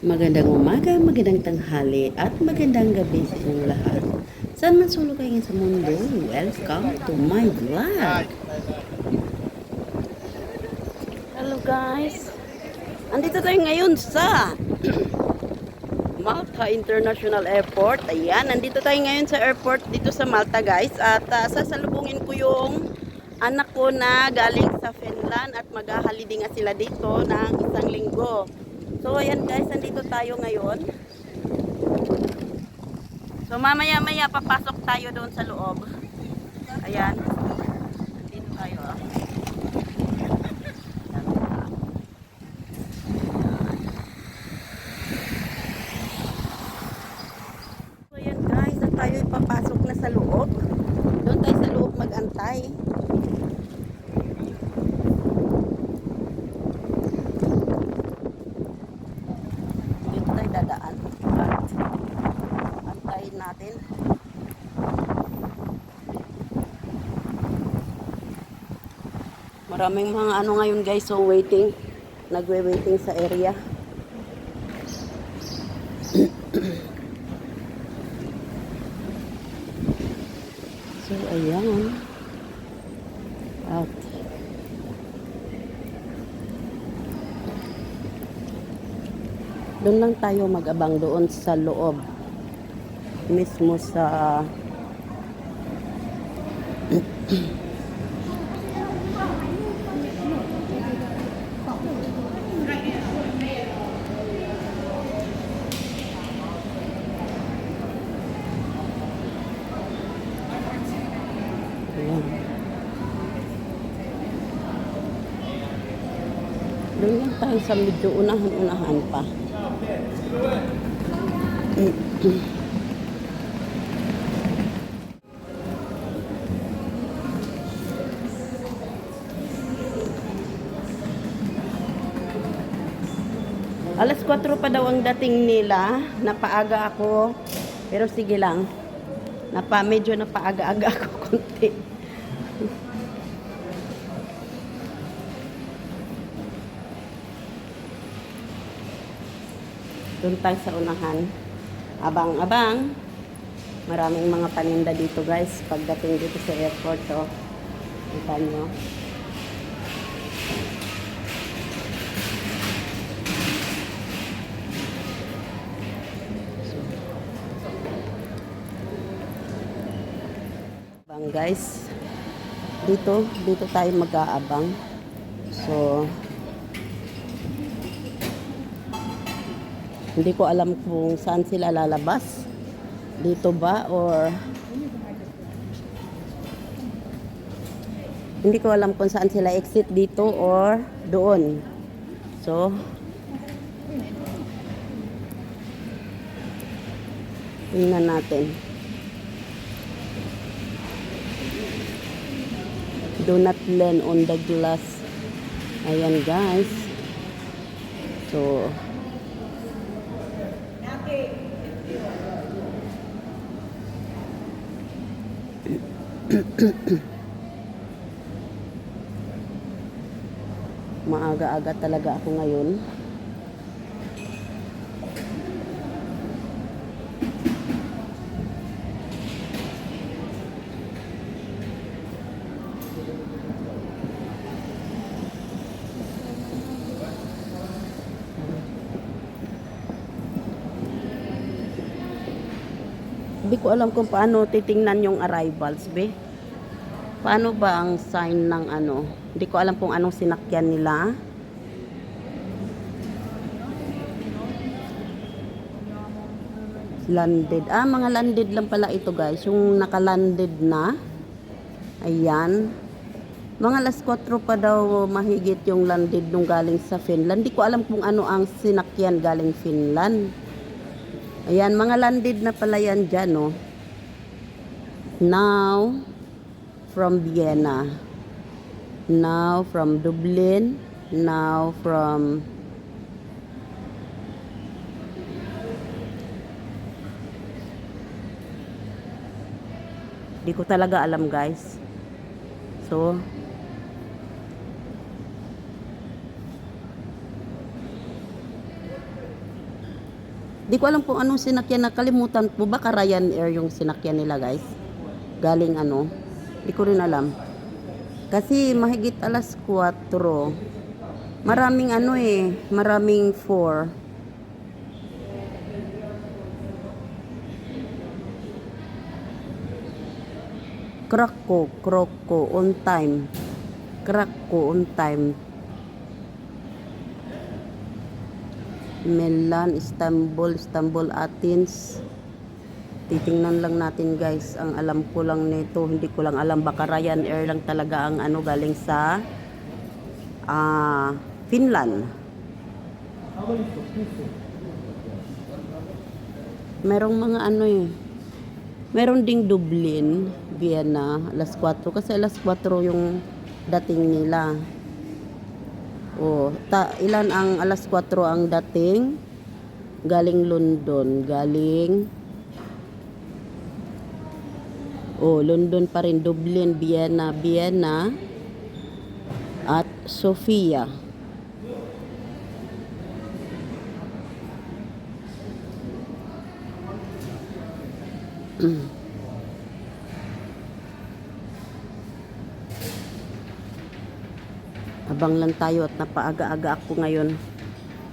Magandang umaga, magandang tanghali, at magandang gabi sa inyong lahat. Saan man sulok kayo sa mundo, welcome to my vlog. Hello guys. Andito tayo ngayon sa Malta International Airport. Ayan, nandito tayo ngayon sa airport dito sa Malta guys. At ah, sasalubungin ko yung ko na galing sa Finland at mag-holiday nga sila dito ng isang linggo. So ayan guys, nandito tayo ngayon. So mamaya maya papasok tayo doon sa loob. Ayan. Nandito tayo ah. So ayan guys, at tayo papasok na sa loob. Doon tayo sa loob mag-antay. Dito tayo dadaan. At antayin natin. Maraming mga ano ngayon guys, so waiting. Nagwe-waiting sa area. So, ayan. At, doon lang tayo mag-abang doon sa loob. Mismo sa Ayan. Doon lang tayo sa medyo unahan-unahan pa. Alas 4 pa daw ang dating nila. Napaaga ako. Pero sige lang. Napa, medyo napaaga-aga ako konti. Doon sa unahan. Abang-abang. Maraming mga paninda dito guys. Pagdating dito sa airport, oh. Kita nyo. Abang guys. Dito, dito tayo mag-aabang. So, hindi ko alam kung saan sila lalabas. Dito ba or hindi ko alam kung saan sila exit dito or doon. So, tingnan natin. Do not lean on the glass. Ayan guys. So, maaga-aga talaga ako ngayon. Hindi alam kung paano titingnan yung arrivals, be. Paano ba ang sign ng ano? Hindi ko alam kung anong sinakyan nila. Landed. Ah, mga landed lang pala ito guys. Yung nakalanded na. Ayan. Mga alas 4 pa daw mahigit yung landed nung galing sa Finland. Hindi ko alam kung ano ang sinakyan galing Finland. Ayan, mga landed na pala yan dyan, no? Now, from Vienna. Now, from Dublin. Now, from... Di ko talaga alam, guys. So, Di ko alam kung anong sinakyan. Nakalimutan po. Baka Ryanair yung sinakyan nila guys. Galing ano. Di ko rin alam. Kasi mahigit alas 4. Maraming ano eh. Maraming 4. Krako, kroko, on time. Krako, on time. Milan, Istanbul, Istanbul, Athens. Titingnan lang natin guys. Ang alam ko lang nito, hindi ko lang alam. Baka Ryanair lang talaga ang ano galing sa ah Finland. Merong mga ano eh. Meron ding Dublin, Vienna, alas 4. Kasi alas 4 yung dating nila. Oh, ta ilan ang alas 4 ang dating? Galing London, galing Oh, London pa rin, Dublin, Vienna, Vienna at Sofia. Abang lang tayo at napaaga-aga ako ngayon.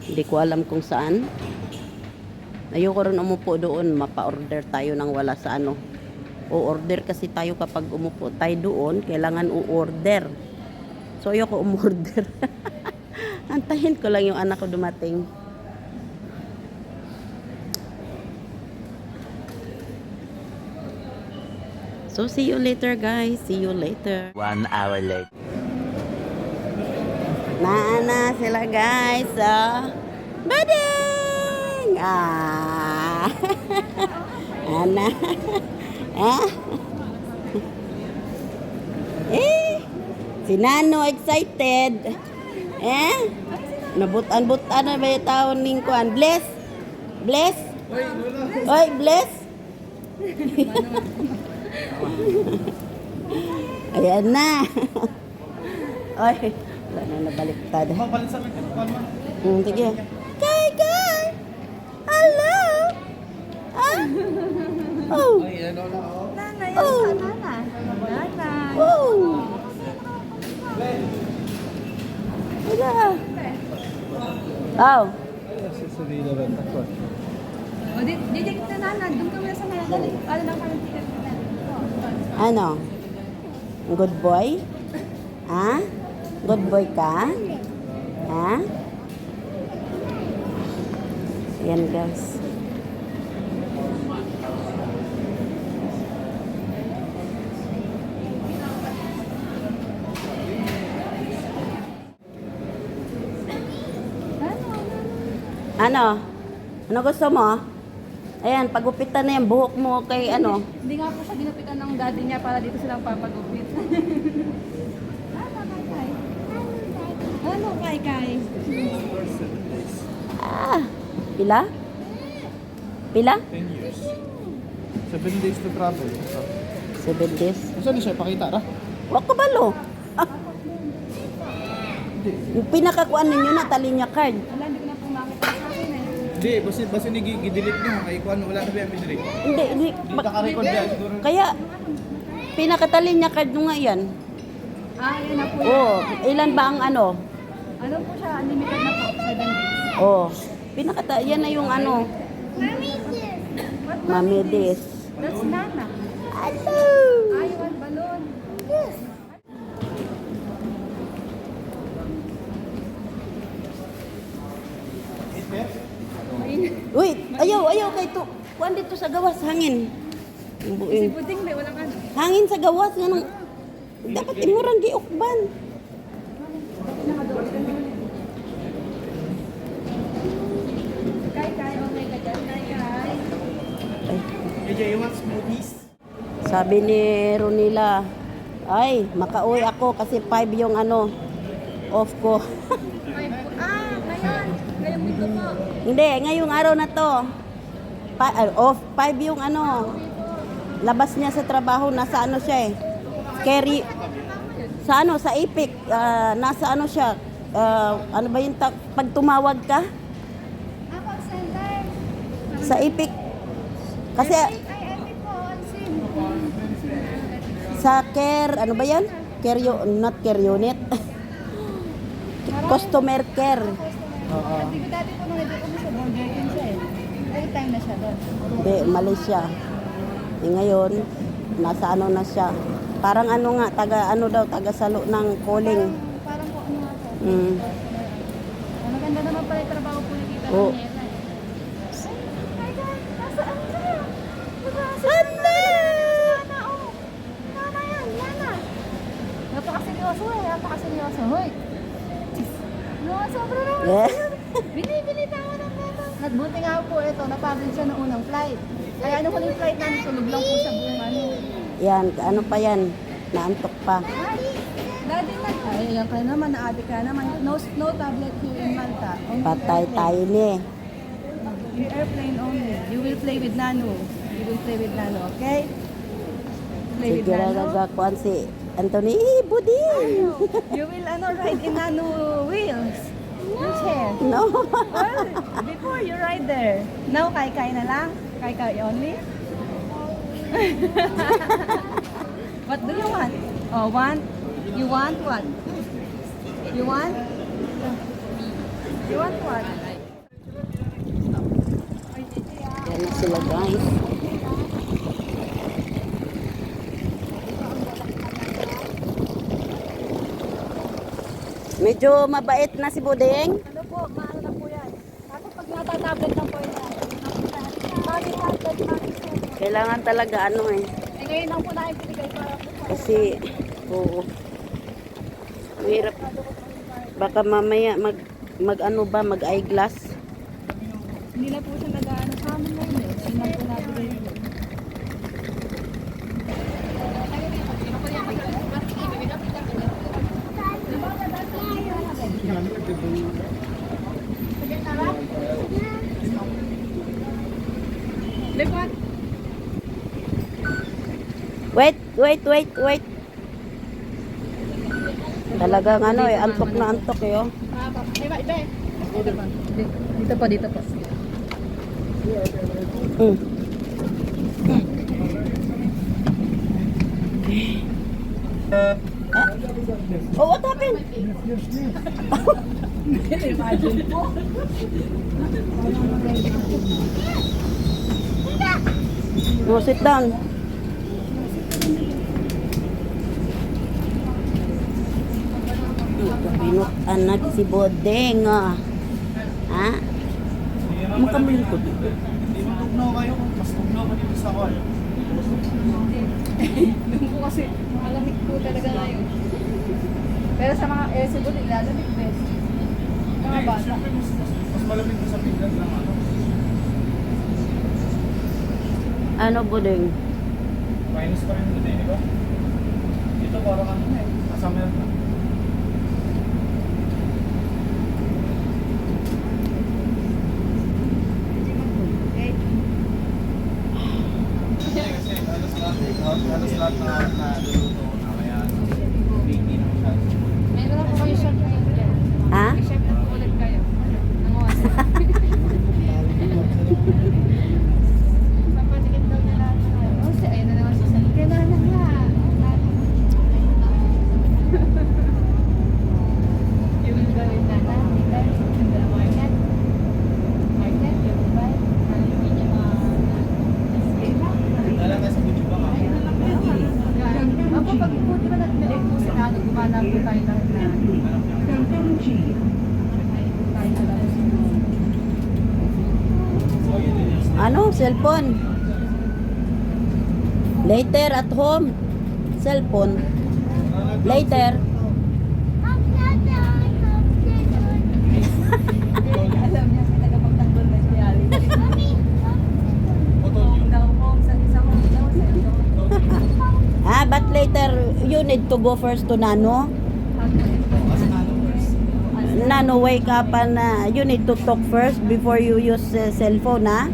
Hindi ko alam kung saan. Ayoko rin umupo doon, mapa-order tayo ng wala sa ano. O-order kasi tayo kapag umupo tayo doon, kailangan u-order. So ayoko umorder. Antahin ko lang yung anak ko dumating. So see you later guys. See you later. One hour later. Naana sila guys. Oh. Bading! Ah. Ana. ah. eh. Si Nano excited. Eh. Nabutan-butan na ba yung taon ning kuan? Bless. Bless. Oy, bless. Ayan na. Oy, wala na nabaliktad. Hmm, sige. Kay, kay! Hello! Ah! Oh! Nana, yan Oh. sa nana. Nana. Oh! Wala. Oh! O, di, di, di, kita nana. Doon ka muna sa nana. Dali, ano lang kami. Ano? Good boy? Ha? Good boy ka? Ha? Yan guys. Ano? Ano gusto mo? Ayan, pagupitan na yung buhok mo kay ano. Hindi nga po siya ginupitan ng daddy niya para dito silang papagupit. Nana, kay kay. Ano, kay kay? Ah, pila? Pila? 10 years. 7 days to travel. Seven days. Saan siya? Pakita ra? Wako ko balo. Ah. Yung pinakakuan ninyo na talinya card. Wala, hindi ko na po makita sa akin eh. Hindi, basta basta ni gidelete niya kay kuan wala na ba yung delete. Hindi, hindi. Hindi naka-record yan siguro. kaya, pinakatalinya card nyo nga yan. Ah, yan na po. Oh, ilan ba ang ano? Ano po siya? Unlimited na po. 7 days. Oh, pinakata, yan na yung ano. What Mami this. That's Nana. Hello! I want balloon. Mainit. Uy, ayaw, ayaw kay to. Kuan dito sa gawas, hangin. Ang Si buing. Buding, may walang ano. Hangin sa gawas nga nang dapat imurang giukban. Kay, kay, okay ka dyan. Kay, kay. AJ, you want smoothies? Sabi ni Ronila, ay, makauwi ako kasi 5 yung ano, off ko. Ah, ngayon. Ngayong linggo po. Hindi, ngayong araw na to. Pa- ah, off, 5 yung ano, labas niya sa trabaho, nasa ano siya eh. Carry, sa ano, sa Epic, ah, nasa ano siya, ah, ano ba yung ta- pag tumawag ka? Ako, center. Sa Epic. Kasi Ay, sa care, ano ba yan? Care, u- not care unit. Customer care. Oo. Dati po nung nandito kami sa Burger King siya eh. Every time na siya doon. Hindi, Malaysia. Eh, ngayon, nasa ano na siya. Parang ano nga, taga ano daw, taga salo ng calling. Parang, parang po ano nga po. Mm. Maganda naman pala yung trabaho po ni Tita Oo. Daniela. Hi guys, nasaan ka? Hala! Nana, oh. Nana yan, Nana. Napakaseryoso eh, napakaseryoso. Hoy. No, sobra naman. Yeah. Binibili na ako ng mama. Nagbuti nga po ito, napagod siya ng unang flight. Kaya ano huling flight namin, tulog lang po siya buong ano. Yan, ano pa yan? Naantok pa. Daddy na. Ay, yan ka naman, naabi ka naman. No, no tablet here in Malta. Only Patay airplane. tayo ni. In airplane only. You will play with Nano. You will play with Nano, okay? Play with Sige na Nano. nagkakuan si Anthony. Eh, budin! You will ano, ride in Nano wheels. Wheelchair. No. Well, before you ride there. Now, kay-kay na lang? Kay-kay only? what do you want? Oh, want? You want what? You want? You want what? Yan na sila guys. Medyo mabait na si Buding. Ano po, maano na po yan. Tapos pag natatablet na po yan. Bagay tablet, bagay. Kailangan talaga ano eh. Eh ngayon lang po namin pinigay para po Kasi, oo. Mahirap. Baka mamaya mag, mag ano ba, mag eyeglass. Hindi na po siya nag-ano sa amin na yun eh. Hindi na po nabigay yun. Likod. Wait, wait, wait. Talagang ano eh, antok na antok eh oh. Iba, iba. Dito po. Dito po, po. Mm. Ah. Oh, what happened? No, sit down. Ito, binot anak si Bodeng. ah. Ha? Makamulin ko dito. Hindi mo tugnaw kayo. Mas tugnaw ka dito sa call. Doon po kasi malamig po talaga ngayon. Pero sa mga eh, siguro ilalamig best. Mga bata. Siyempre, mas, malamig ko sa pinggan ng ano. Ano, Bodeng? Minus pa rin dito eh, di ba? Dito parang ano na eh. Kasama yan na. ครับ Cellphone? Later at home. Cellphone. Later. Ah, but later, you need to go first to Nano. Nano wake up and uh, you need to talk first before you use uh, cellphone, ha?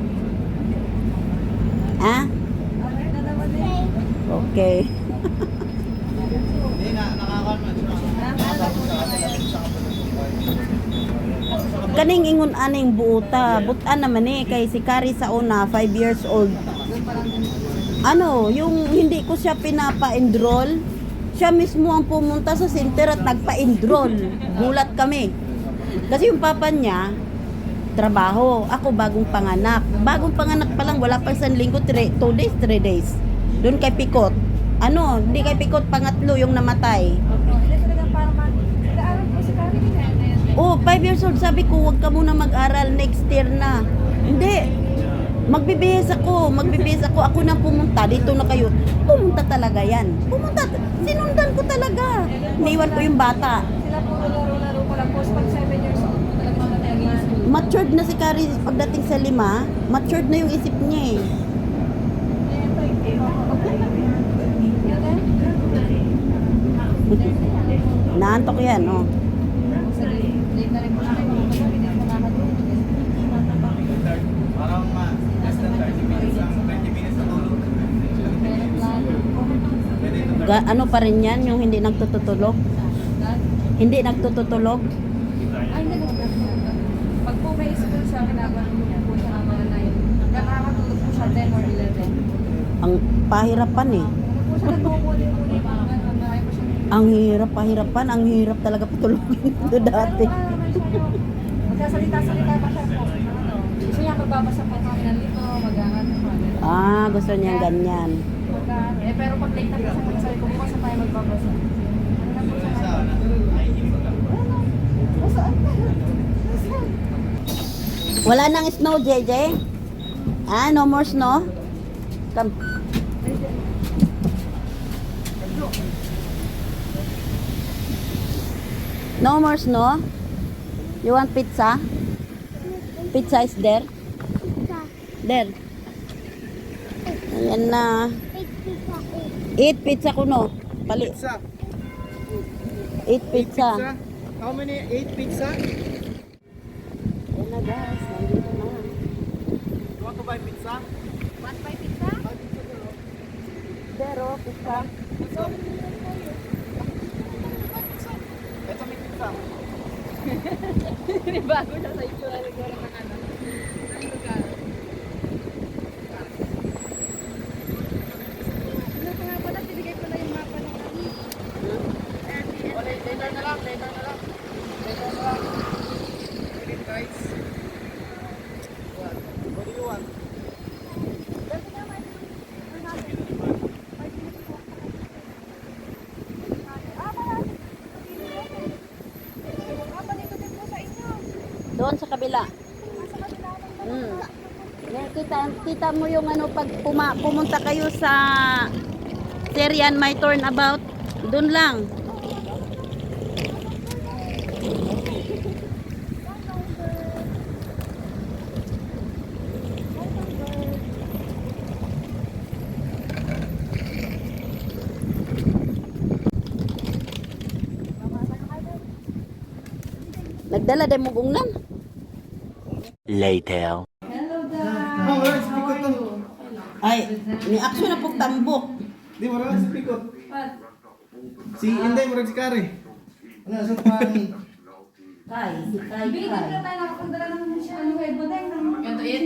Ha? Okay Kaning ingon aning buuta, butan naman eh kay si Kari sa una 5 years old. Ano, yung hindi ko siya pinapa-enroll, siya mismo ang pumunta sa center at nagpa-enroll. Gulat kami. Kasi yung papa niya, trabaho. Ako bagong panganak. Bagong panganak pa lang, wala pang isang linggo, 2 days, 3 days. Doon kay Pikot. Ano, hindi kay Pikot, pangatlo yung namatay. Oh, 5 years old, sabi ko, huwag ka muna mag-aral, next year na. Hindi. Magbibihis ako, magbibihis ako. Ako na pumunta, dito na kayo. Pumunta talaga yan. Pumunta, sinundan ko talaga. Iniwan ko yung bata. Sila po laro-laro ko lang po. Pag 7 years old po talaga mga tayo against school. Matured na si Carrie pagdating sa lima, matured na yung isip niya eh. Naantok yan, oh. Parang ma, less than 30 minutes lang, 20 minutes na tulog. Ga- ano pa rin yan, yung hindi nagtututulog? Hindi nagtututulog? Ay, hindi po. Pag po may school siya, kinabahan niya po siya ng mga 9. Nakakatulog po siya 10 or 11. Ang pahirapan eh. Pa. Ang hirap, pahirapan. Ang hirap talaga patulogin ito dati. Magkasalita-salita pa siya gusto niya magbabasa po kami ng libro, mag-aangat po. Ah, gusto niya ganyan. Eh, pero pag late na siya, sabi ko bukas na tayo magbabasa. Sa? Wala nang snow, JJ? Ah, no more snow? Come. No more snow? You want pizza? Pizza is there? There. Ayan na. Eat pizza ko no. Pali. Pizza. Eat pizza. How many? 8 pizza? Ayan na guys. Nandito na. You want to buy pizza? There oh, pizza. Ito may pizza. Bago siya sa itsura ng ano. Ang lugar. Ano pa nga pala, binigay ko na yung mapa ng kami. Wala, later na lang, later na lang. Later na lang. Wait, guys. What? What do you want? Doon sa kabila. Hmm. Yan, kita, kita mo yung ano pag puma, pumunta kayo sa Syrian My Turnabout. Doon lang. Nagdala din mo gungnan. Later. Hello, Dad. Oh, wala, speakot to. Ay, ni action na pong tambok. Di, wala lang speakot. What? Si Inday, murag si Kari. Ano, sa pangin? Kay, si Kay, Binigyan ko na tayo nakapagdala naman siya. Ano, eh, budeng ng Ganto yun?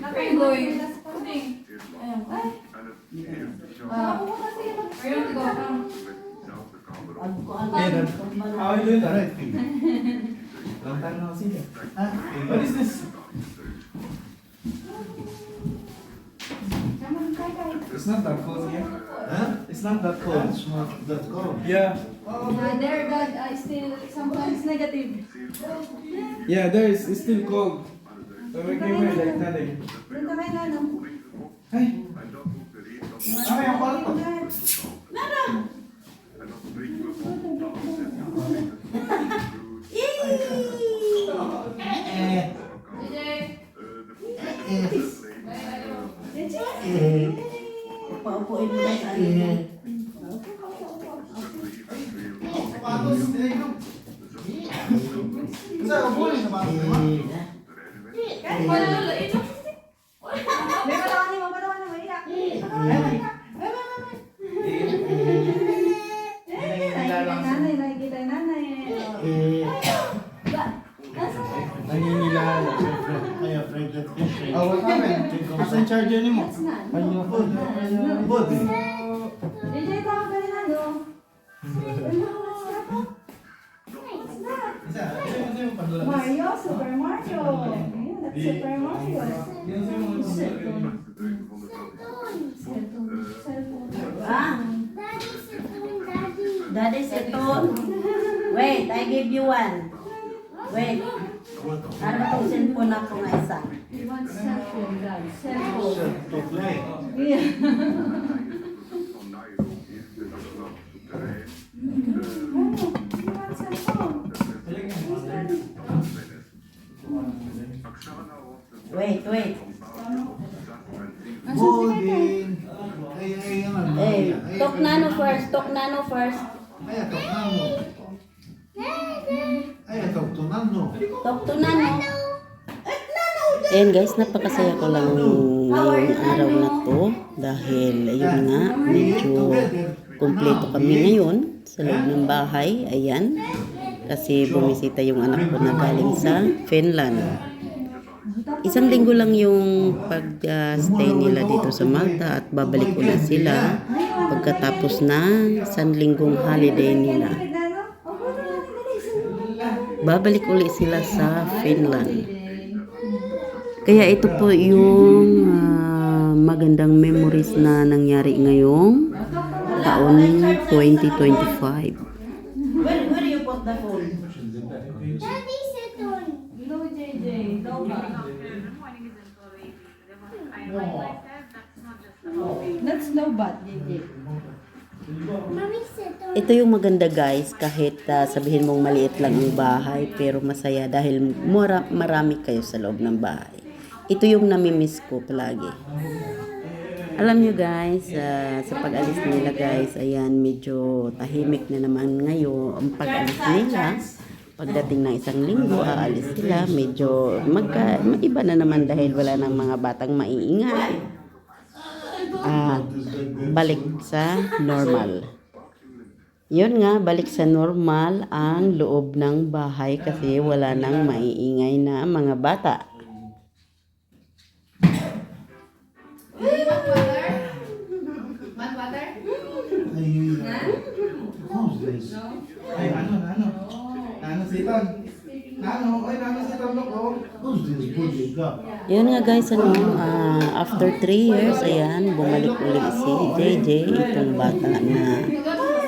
Nakaigoy. Puding. Ayun. Ay. Ah. Kasi yun. Ayun, go. Hey, Dad. How are you doing? Alright. Long time no see. Ah, what is this? It's not that cold here. Huh? It's not that cold. It's not that cold. Yeah. Uh, there, God, I still sometimes negative. Yeah, there is. It's still cold. So we came here like nothing. Doon ka kay Nano. Ay. Ay, ang kwarto. Paupuin Asa yung charger ni mo? Ano? Isa, isa isa yung padulas. Mario, Super Mario. Ayan, that's Super Mario. Mga Cellphone. Cellphone. Ah, daddy cellphone. Wait, I give you one. Wait. Ano ba itong cellphone ako nga isa? You want cellphone, Dad? Cellphone. Play. Yeah. Oh, you want cellphone? Wait, wait. Budin. Ay, ay, ano. Eh, talk nano first, talk nano first. Ay, talk nano. Ay, talk to nano. Talk to nano. Ayan guys, napakasaya ko lang ngayong araw na to dahil ayun nga, medyo kumpleto kami ngayon sa loob ng bahay. Ayan, kasi bumisita yung anak ko na galing sa Finland. Isang linggo lang yung pag-stay nila dito sa Malta at babalik ulit sila pagkatapos ng isang linggong holiday nila. Babalik ulit sila sa Finland. Kaya ito po yung ah, magandang memories na nangyari ngayong taon 2025. Where, where do you put the phone? No, JJ. No, ba? That's no bad, JJ. Ito yung maganda guys, kahit ah, sabihin mong maliit lang ang bahay, pero masaya dahil mura, marami kayo sa loob ng bahay. Ito yung namimiss ko palagi. Alam nyo guys, ah, sa pag-alis nila guys, ayan, medyo tahimik na naman ngayon ang pag-alis nila. Pagdating ng isang linggo, aalis sila, medyo magka, maiba na naman dahil wala ng mga batang maiingay. Ah, balik sa normal. Yun nga, balik sa normal ang loob ng bahay kasi wala nang maiingay na mga bata. Ay, how's this? Ay, ano, ano? Ano sitan? Ano? Ay, ano sitan look, oh. Who's this budin ka? Yun nga guys, ano, ah, after 3 years, ayan, bumalik uli si JJ, itong bata na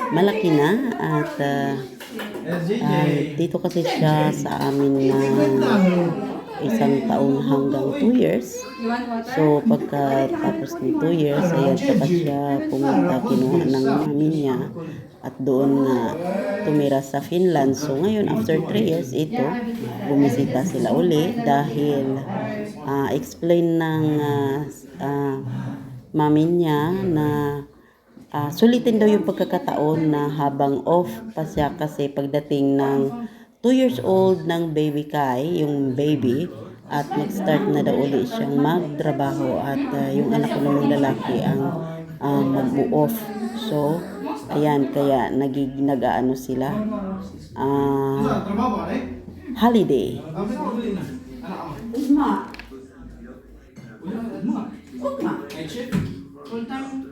malaki na at ah, SJJ. ah, dito kasi siya sa amin na isang taon hanggang 2 years. So, pagkatapos ng 2 years, ayan, saka siya pumunta, kinuha ng mami niya at doon nga tumira sa Finland. So, ngayon, after 3 years, ito, bumisita sila uli dahil ah, explain ng ah, ah, mami niya na ah, sulitin daw yung pagkakataon na habang off pa siya kasi pagdating ng 2 years old ng baby Kai, yung baby, at mag-start na daw uli siyang magtrabaho at ah, yung anak ko namang lalaki ang ah, mag-off. So, ayan, kaya nagig nag-aano sila ah, eh? holiday. Ano? Ano? Full time.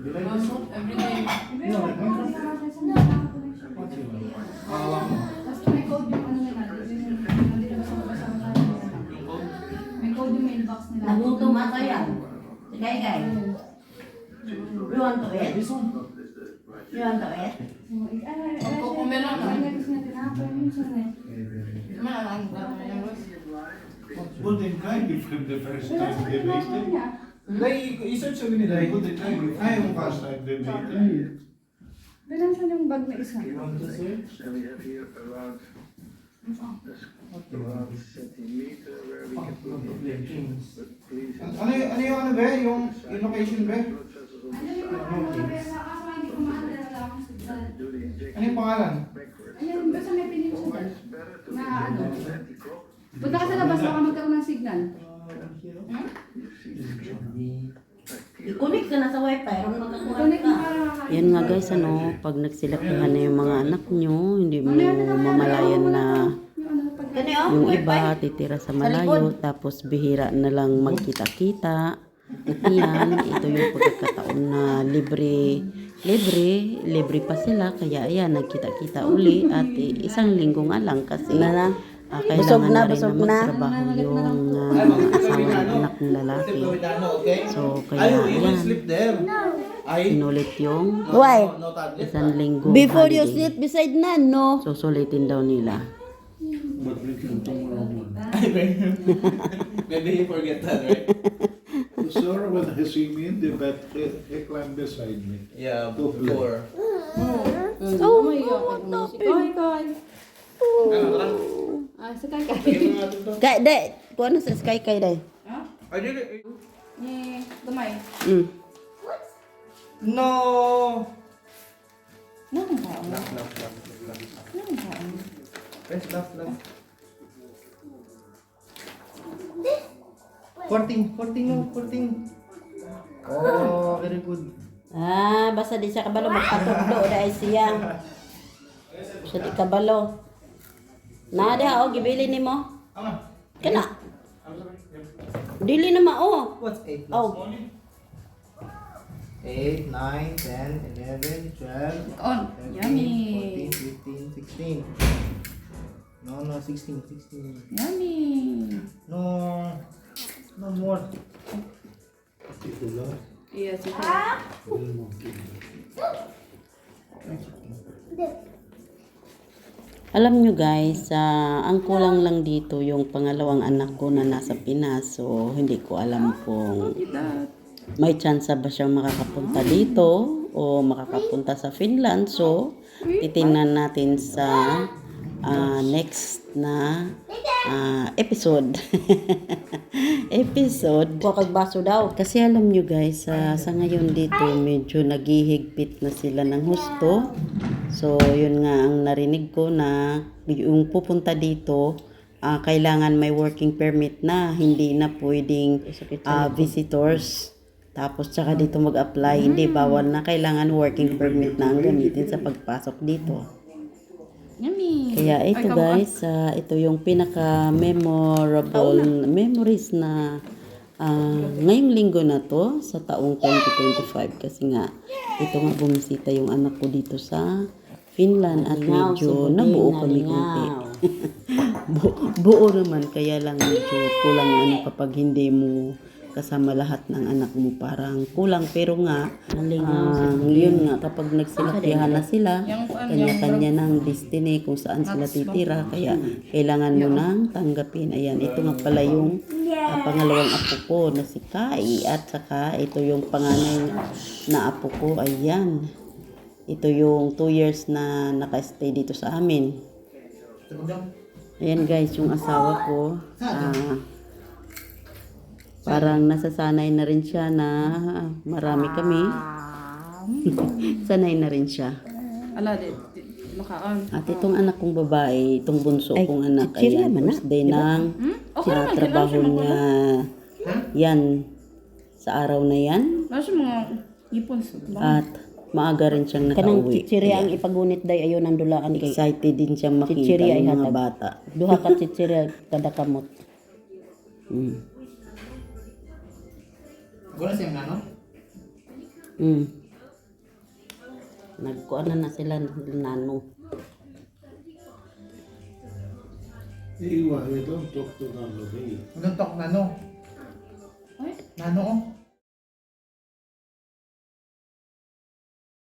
Every day. Si Kai Kai. You want to eat? You want to eat? Kung meron ka. Budin ka, give him the first time they made it. Dahil, i-search sabi ni Dahil. Budin ka, give Ay, him yung the first first. time they made it. Bilang saan yung bag na isa? You want to search? And we have here around around centimeter where we can put the injections. But please, Ano yung, ano yung ano ba? Yung, yung location ba? processes on the side. Do the injection Ano yung pangalan? Ayun, basta may to Na ano? Punta ka sa labas, baka magkaroon ng signal. I-connect ka na sa wifi. Kung makakuha Connect ka. mo para makakain. Yan nga guys, ano, pag nagsilakihan na yung mga anak nyo, hindi mo mamalayan na ano, oh. Yung iba titira sa malayo, tapos bihira na lang magkita-kita. Ayan, ito yung pagkakataon na libre, libre, libre pa sila. Kaya ayan, nagkita-kita uli at eh, isang linggo nga lang kasi na. ah, Busog kailangan na, na, rin busog na na. magtrabaho yung ah, asawa ng anak ng lalaki. Ano, okay? So, Ay, kaya ayan, inulit yung isang linggo Before you sleep beside nan, no? Susulitin daw nila. But we can tomorrow morning. Maybe he forget that, right? Sir, see me in the bed, he, he climbed beside me. Yeah, before. Oh, Kay, kay. Ah, sakay kay. Kay, de, kuha na sa sky kay, de. I did it. Eh, gamay. Mm. No! Nang ka. Laugh, laugh, laugh, laugh. Nang ka. Press laugh, laugh. 14, 14 no, 14. Oh, very good. Ah, basta di siya kabalo magpatugdo dahil siya. Siya di kabalo. Na diha oh gibili nimo. Ama, Kana. Dili na mao. what's 8 Oh. 8, 9, 10, 11, 12, On. 13, Yummy. 14, 15, 16. No, no, 16, 16. Yummy. No, no more. Ito lang. Hindi mo kaya. Alam nyo guys, ah, ang kulang lang dito yung pangalawang anak ko na nasa Pinas. So, hindi ko alam kung may chance ba siyang makakapunta dito o makakapunta sa Finland. So, titingnan natin sa ah, next na ah, episode. episode. Kuha kag baso daw. Kasi alam nyo guys, sa sa ngayon dito medyo naghihigpit na sila ng husto. So, yun nga ang narinig ko na yung pupunta dito, ah, kailangan may working permit na, hindi na pwedeng ah, visitors. Tapos tsaka dito mag-apply, hindi bawal na kailangan working permit na ang gamitin sa pagpasok dito. Kaya ito guys, ah, ito yung pinaka memorable memories na ah, ngayong linggo na to sa taong 2025 kasi nga ito nga bumisita yung anak ko dito sa Finland at medyo nabuo kami konti. Bu- buo naman kaya lang medyo kulang ano kapag hindi mo kasama lahat ng anak mo parang kulang. Pero nga ah, yun nga kapag nagsilakihan na sila kanya-kanya ng destiny kung saan sila titira. kaya kailangan mo nang tanggapin. Ayan ito nga pala yung ah, pangalawang apo ko na si Kai. At saka ito yung panganay na apo ko. Ayan. Ito yung 2 years na naka-stay dito sa amin. Ayan guys, yung asawa ko, ah, parang nasasanay na rin siya na marami kami. Sanay na rin siya. Ala, di, di, makaon. At itong anak kong babae, itong bunso kong anak, ayan, man na, first day ng Okay ah, naman, trabaho niya. Yan, sa araw na yan. Nasa mga ipon sa At maaga rin siyang Kanang nakauwi. chichirya ang ipagunit day ayo nang dulaan kay. Excited din siyang makita Chichirya ay ng mga hatag. bata. Duha ka chichirya kada kamot. Mm. Guna siyang nano? Mm. Nagkuan na na sila ng nano. Iwa, we don't talk to of you. Don't talk nano. Ay. Nano oh.